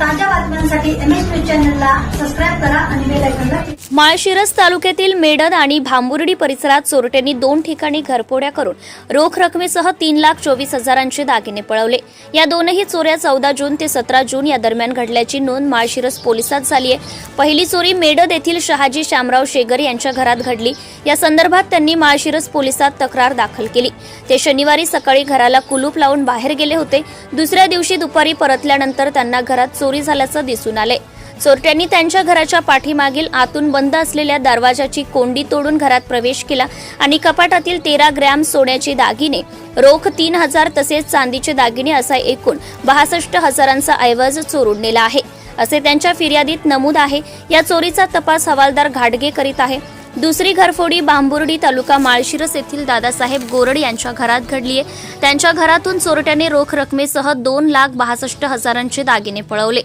ताज्या बातम्यांसाठी M S news चॅनलला सबस्क्राईब करा आणि बेल आयकॉनला माळशिरस तालुक्यातील मेडद आणि भांबुर्डी परिसरात चोरट्यांनी दोन ठिकाणी घरपोड्या करून रोख रकमेसह तीन लाख चोवीस हजारांचे दागिने पळवले. या दोनही चोऱ्या चौदा जून ते सतरा जून या दरम्यान घडल्याची नोंद माळशिरस पोलिसात झाली आहे पहिली चोरी मेडद येथील शहाजी शामराव शेगर यांच्या घरात घडली. या संदर्भात त्यांनी माळशिरस पोलिसात तक्रार दाखल केली. ते शनिवारी सकाळी घराला कुलूप लावून बाहेर गेले होते. दुसऱ्या दिवशी दुपारी परतल्यानंतर त्यांना घरात चोरी झाल्याचं दिसून आले चोरट्यांनी त्यांच्या घराच्या पाठीमागील आतून बंद असलेल्या दरवाजाची कोंडी तोडून घरात प्रवेश केला आणि कपाटातील तेरा ग्रॅम सोन्याचे दागिने रोख तीन हजार तसेच चांदीचे दागिने असा एकूण बासष्ट हजारांचा ऐवज चोरून नेला आहे. असे त्यांच्या फिर्यादीत नमूद आहे. या चोरीचा तपास हवालदार घाटगे करीत आहे. दुसरी घरफोडी बांबुर्डी तालुका माळशिरस येथील दादासाहेब गोरड यांच्या घरात घडली आहे. त्यांच्या घरातून चोरट्याने रोख रकमेसह दोन लाख बासष्ट हजारांचे दागिने पळवले.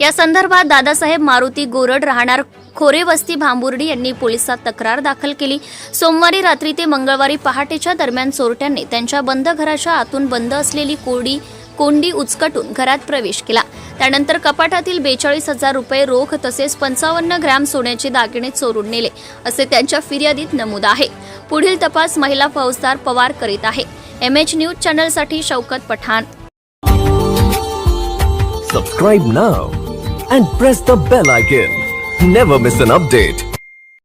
या संदर्भात दादासाहेब मारुती गोरड राहणार खोरे वस्ती भांबुर्डी यांनी पोलिसात तक्रार दाखल केली. सोमवारी रात्री ते मंगळवारी पहाटेच्या दरम्यान चोरट्यांनी त्यांच्या बंद घराच्या आतून बंद असलेली कोडी कोंडी उचकटून घरात प्रवेश केला. त्यानंतर कपाटातील बेचाळीस हजार रुपये रोख तसेच पंचावन्न ग्रॅम सोन्याचे दागिने चोरून नेले असे त्यांच्या फिर्यादीत नमूद आहे. पुढील तपास महिला फौजदार पवार करीत आहे. M H news चॅनलसाठी Shaukat Pathan. Subscribe now and press the bell icon never miss an update